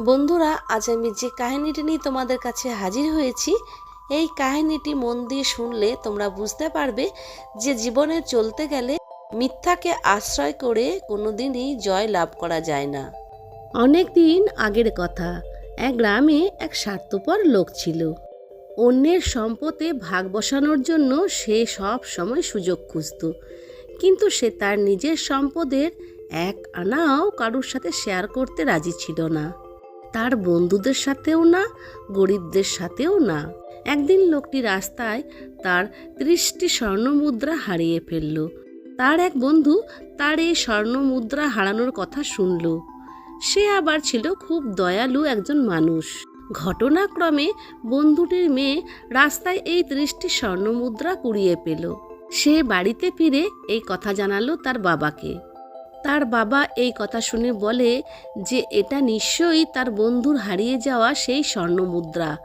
বন্ধুরা, আজ আমি যে কাহিনীটি নিয়ে তোমাদের কাছে হাজির হয়েছি, এই কাহিনীটি মন দিয়ে শুনলে তোমরা বুঝতে পারবে যে জীবনে চলতে গেলে মিথ্যাকে আশ্রয় করে কোনোদিনই জয় লাভ করা যায় না। অনেক দিন আগের কথা, এক গ্রামে এক স্বার্থপর লোক ছিল। অন্যের সম্পদে ভাগ বসানোর জন্য সে সব সময় সুযোগ খুঁজত। কিন্তু সে তার নিজের সম্পদের এক আনাও কারুর সাথে শেয়ার করতে রাজি ছিল না। তার বন্ধুদের সাথেও না, গরিবদের সাথেও না। একদিন লোকটি রাস্তায় তার ত্রিশটি স্বর্ণমুদ্রা হারিয়ে ফেলল। তার এক বন্ধু তার এই স্বর্ণমুদ্রা হারানোর কথা শুনল। সে আবার ছিল খুব দয়ালু একজন মানুষ। ঘটনাক্রমে বন্ধুটির মেয়ে রাস্তায় এই ত্রিশটি স্বর্ণমুদ্রা কুড়িয়ে পেল। সে বাড়িতে ফিরে এই কথা জানালো তার বাবাকে। তার বাবা এই কথা শুনে বলে যে এটা নিশ্চয়ই তার বন্ধুর হারিয়ে যাওয়া সেই স্বর্ণমুদ্রা।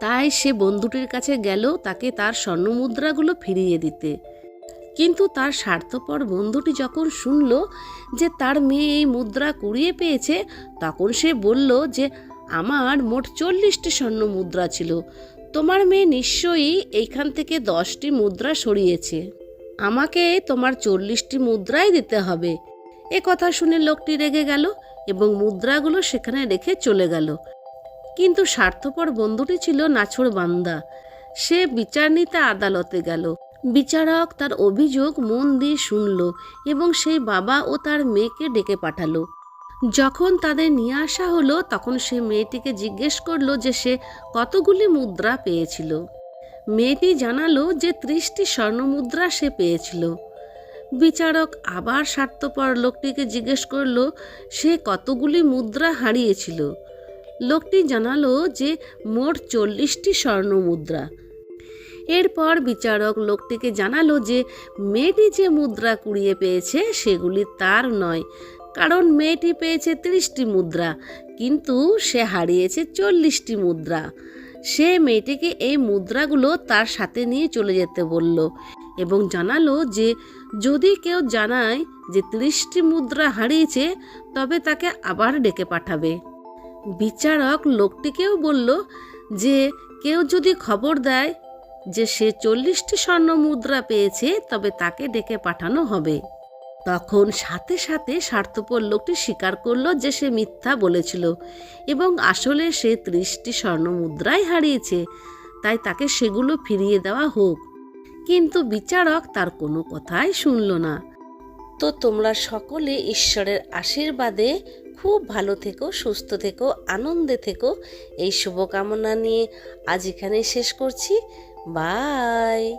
তাই সে বন্ধুটির কাছে গেল তাকে তার স্বর্ণমুদ্রাগুলো ফিরিয়ে দিতে। কিন্তু তার স্বার্থপর বন্ধুটি যখন শুনল যে তার মেয়ে এই মুদ্রা কুড়িয়ে পেয়েছে, তখন সে বলল যে আমার মোট চল্লিশটি স্বর্ণ মুদ্রা ছিল। তোমার মেয়ে নিশ্চয়ই এইখান থেকে দশটি মুদ্রা সরিয়েছে। আমাকে তোমার চল্লিশটি মুদ্রাই দিতে হবে। এ কথা শুনে লোকটি রেগে গেল এবং মুদ্রাগুলো সেখানে রেখে চলে গেল। কিন্তু স্বার্থপর বন্ধুটি ছিল নাছড় বান্দা। সে বিচার নিতে আদালতে গেল। বিচারক তার অভিযোগ মন দিয়ে শুনল এবং সেই বাবা ও তার মেয়েকে ডেকে পাঠালো। যখন তাদের নিয়ে আসা হলো, তখন সে মেয়েটিকে জিজ্ঞেস করল যে সে কতগুলি মুদ্রা পেয়েছিল। মেয়েটি জানালো যে ত্রিশটি স্বর্ণমুদ্রা সে পেয়েছিল। বিচারক আবার স্বার্থপর লোকটিকে জিজ্ঞেস করল, সে কতগুলি মুদ্রা হারিয়েছিল? লোকটি জানালো যে মোট চল্লিশটি স্বর্ণ মুদ্রা। এরপর বিচারক লোকটিকে জানালো যে মেয়েটি যে মুদ্রা কুড়িয়ে পেয়েছে সেগুলি তার নয়, কারণ মেয়েটি পেয়েছে ত্রিশটি মুদ্রা, কিন্তু সে হারিয়েছে চল্লিশটি মুদ্রা। সে মেয়েটিকে এই মুদ্রাগুলো তার সাথে নিয়ে চলে যেতে বলল। এবং জানালো যে, যদি কেউ জানায় যে ত্রিশটি মুদ্রা হারিয়েছে, তবে তাকে আবার ডেকে পাঠাবে। বিচারক লোকটিকেও বলল যে, কেউ যদি খবর দেয় যে সে চল্লিশটি স্বর্ণ মুদ্রা পেয়েছে, তবে তাকে ডেকে পাঠানো হবে। তখন সাথে সাথে স্বার্থপর লোকটি স্বীকার করল যে সে মিথ্যা বলেছিল এবং আসলে সে ত্রিশটি স্বর্ণ মুদ্রাই হারিয়েছে, তাই তাকে সেগুলো ফিরিয়ে দেওয়া হোক। কিন্তু বিচারক তার কোনো কথাই শুনল না। তো তোমরা সকলে ঈশ্বরের আশীর্বাদে খুব ভালো থেকো, সুস্থ থেকো, আনন্দে থেকো। এই শুভকামনা নিয়ে আজ এখানে শেষ করছি। বাই।